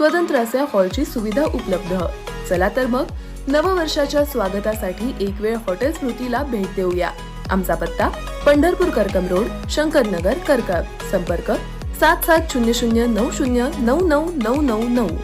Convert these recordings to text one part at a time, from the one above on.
स्वतंत्र असे हॉलची सुविधा उपलब्ध. चला तर मग नववर्षाच्या स्वागतासाठी एक वेळ हॉटेल स्मृतीला भेट देऊया. आमचा पत्ता पंढरपूर करकम रोड शंकरनगर करकम संपर्क सात सात शून्य शून्य नऊ शून्य नऊ नऊ नऊ नऊ नऊ.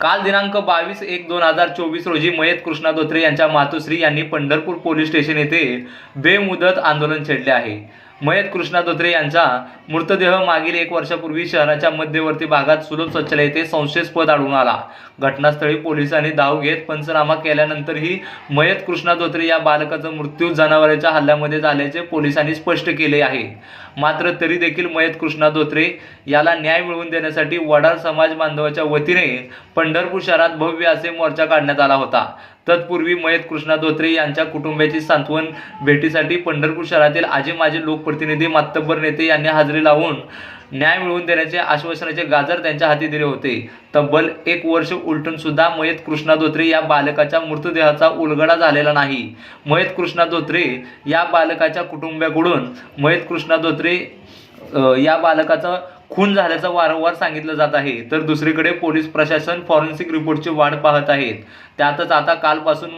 काल दिनांक बावीस एक दोन हजार चोवीस रोजी मयत कृष्णा धोत्रे यांच्या मातोश्री यांनी पंढरपूर पोलीस स्टेशन येथे बेमुदत आंदोलन छेडले आहे. मयत कृष्णा धोत्रे यांचा मृतदेह मागील एक वर्षापूर्वी शहराच्या मध्यवर्ती भागात सुलभ शौचालय येथे संशयास्पद आढळून आला. घटनास्थळी पोलिसांनी धाव घेत पंचनामा केल्यानंतरही मयत कृष्णा धोत्रे या बालकाचा मृत्यू जनावरांच्या हल्ल्यामध्ये झाल्याचे पोलिसांनी स्पष्ट केले आहे. मात्र तरी देखील मयत कृष्णा धोत्रे याला न्याय मिळवून देण्यासाठी वडार समाज बांधवाच्या वतीने पंढरपूर शहरात भव्य असे मोर्चा काढण्यात आला होता. तत्पूर्वी मयत कृष्णा धोत्रे यांच्या कुटुंबियाची सांत्वन भेटीसाठी पंढरपूर शहरातील आजी माजी लोकप्रतिनिधी मातब्बर नेते यांनी हजेरी लावून न्याय मिळवून देण्याचे आश्वासनाचे गाजर त्यांच्या हाती दिले होते. तब्बल एक वर्ष उलटून सुद्धा मयत कृष्णा धोत्रे या बालकाच्या मृतदेहाचा उलगडा झालेला नाही. मयत कृष्णा धोत्रे या बालकाच्या कुटुंबियाकडून मयत कृष्णा धोत्रे या बालकाचा खून झाल्याचं वारंवार सांगितलं जात आहे. तर दुसरीकडे पोलीस प्रशासन फॉरेन्सिक रिपोर्टची वाट पाहत आहेत. त्यातच आता कालपासून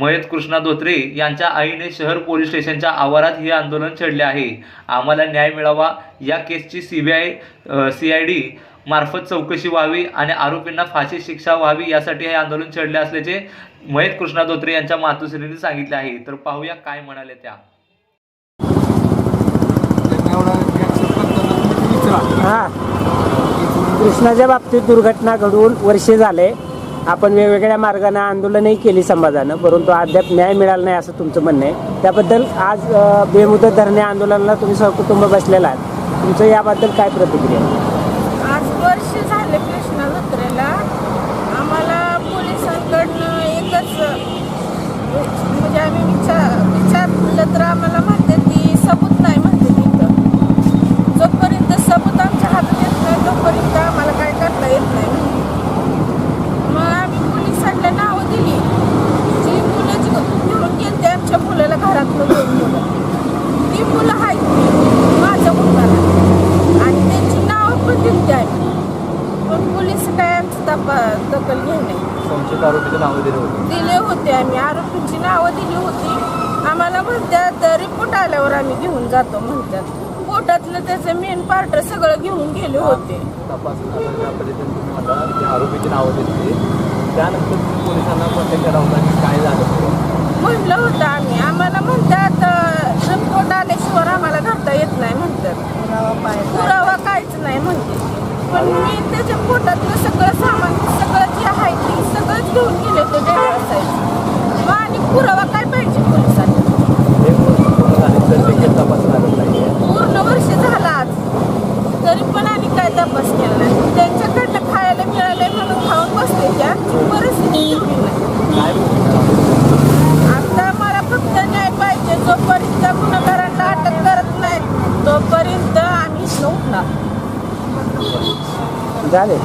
मयत कृष्णा धोत्रे यांच्या आईने शहर पोलीस स्टेशनच्या आवारात हे आंदोलन छेडले आहे. आम्हाला न्याय मिळावा या केसची C B I C I D मार्फत चौकशी व्हावी आणि आरोपींना फाशी शिक्षा व्हावी यासाठी हे आंदोलन छेडले असल्याचे मयत कृष्णा धोत्रे यांच्या मातोश्रीने सांगितले आहे. तर पाहूया काय म्हणाले त्या त्यांना एवढा accept करताना तुम्ही विचारा. हां. कृष्णाच्या बाबतीत दुर्घटना घडून वर्षे झाले. आपण वेगवेगळ्या मार्गाने आंदोलनही केली समाजानं परंतु अद्याप न्याय मिळाला नाही असं तुमचं म्हणणं आहे. त्याबद्दल आज बेमुदत धरणे आंदोलनाला तुम्ही सहकुटुंब बसलेला आहात. तुमचं याबद्दल काय प्रतिक्रिया आज वर्ष झाले कृष्णा जत्रेला. आम्हाला पोलिसांकडनं एकच म्हणजे आम्ही विचार विचारलं तर आम्हाला म्हणते ती सबूत नाही म्हणते तिथं जोपर्यंत सबूत आमच्या हातात येत नाही तोपर्यंत आम्हाला काय करता येत नाही म्हणते. मग आम्ही पोलिसांना नावं दिली जी मुलं जी घेऊन गेली आमच्या मुलाला घरातलं दोन मुलं ती मुलं आहेत माझ्या मुलाला आणि त्यांची नावं पण दिली आहे पण पोलीस काय आमची तपा दखल घेणे संशयित आरोपीचे नावं दिले होते. दिले होते आम्ही. आरोपींची नावं दिली होती. आम्हाला म्हणतात रिपोर्ट आल्यावर आम्ही घेऊन जातो म्हणतात. पोटातलं त्याचं मेन पार्ट सगळं घेऊन गेले होते. तपास पद्धतीने तुम्ही म्हणता की आरोपीची नावं दिली त्यानंतर तुम्ही पोलिसांना कॉन्टॅक्ट केला होता की काय झालं ते? म्हणलं होतं आम्ही. आम्हाला म्हणतात रिपोर्ट आल्याशिवाय आम्हाला घालता येत नाही म्हणतात. पुरावा काहीच नाही म्हणते. पण मी त्याच्या पोटातलं सगळं सामान सगळं जे आहे ते सगळंच घेऊन गेले ते वेगळं असायचं. मग आणि पुरावा काय पाहिजे पोलिसांना? पूर्ण वर्ष झालं आज. तरी पण आणि काय तपास केला नाही. त्यांच्याकडनं खायला मिळालंय म्हणून खाऊन बसते त्या. आमची परिस्थिती तेवढी नाही. आता मला फक्त न्याय पाहिजे. जोपर्यंत गुन्हेगारांना अटक करत नाही तोपर्यंत आम्ही उठणार झाले.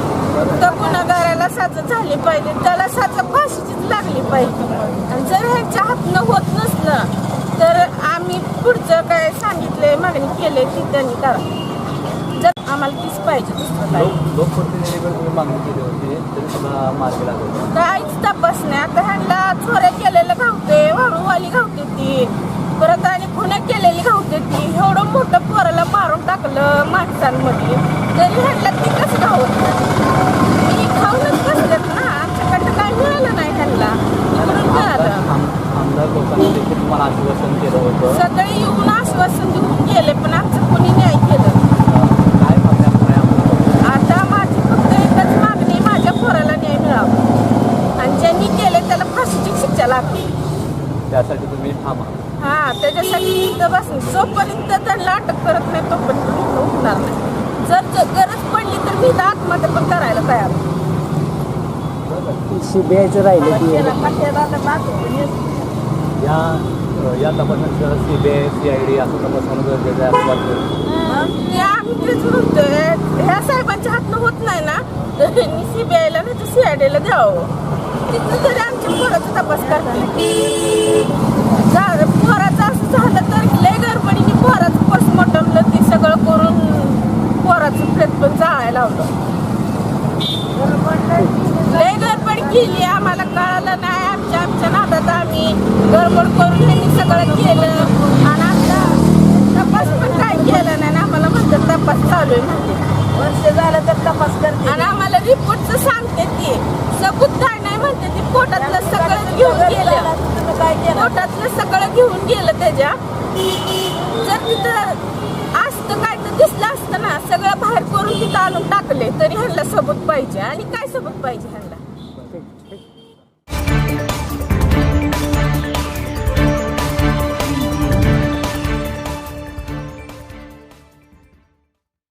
त्या गुन्हेगाराला साजा झाली पाहिजे त्याला साजा फाशीचीच लागली पाहिजे. आणि जर ह्यांच्या हातनं होत नसलं तर आम्ही पुढचं काय सांगितलंय मागणी केली ती त्यांनी करा. जर आम्हाला तीच पाहिजे दुसरं काय. लोक लोकप्रतिनिधीकडे तुम्ही मागणी केली होती तरी सुद्धा मार्गी लागले काहीच तपास नाही आता ह्यांना चोऱ्या केलेलं घावते वाळूवाली घावते ती. परत आणि खुन्या केलेली घावते ती. एवढं मोठं पोराला मारून टाकलं माणसांमध्ये तरी ह्यांना ती कसं घावत नाही मी खाऊनच बसलेत ना आमच्याकडनं काय मिळालं नाही ह्यांना इकडून मिळालं जोपर्यंत त्यांना अटक करत नाही तोपर्यंत मी इथं उठणार नाही. जर जर गरज पडली तर मी इथं आत्महत्या पण करायला तयार आहे. सीबीआयचं राहिलं की या या तपासात C B I C I D असं तपास होणं गरजेचं आहे असं वाटतं ते आम्ही तेच म्हणतोय ह्या साहेबांच्या हातनं होत नाही ना तर त्यांनी सीबीआयला नाही तर सीआयडीला द्यावं. तिथं तरी आमच्या पोराचा तपास करते जा- पोराचं असं झालं तर लय गडबडीने पोराचं पोस्टमॉर्टमला ते सगळं करून पोराचं प्रेत लावलं लय गडबड केली आम्हाला कळालं नाही. आमच्या आमच्या नादात आम्ही गडबड करून ह्यांनी सगळं केलं. आणि आता तपास पण काय केलं नाही आणि आम्हाला म्हणतात तपास चालू आहे म्हणते. वर्ष झालं तर तपास करते. आणि आम्हाला रिपोर्टचं सांगते ती. सबूत काय नाही म्हणते ती. पोटातलं सगळं घेऊन गेलं. पोटातलं सगळं घेऊन गेलं त्याच्या. जर तिथं तर दिसलं असतं ना सगळं बाहेर करून तिथं आणून टाकले तरी ह्यांना सबूत पाहिजे. आणि काय सबूत पाहिजे ह्यांना?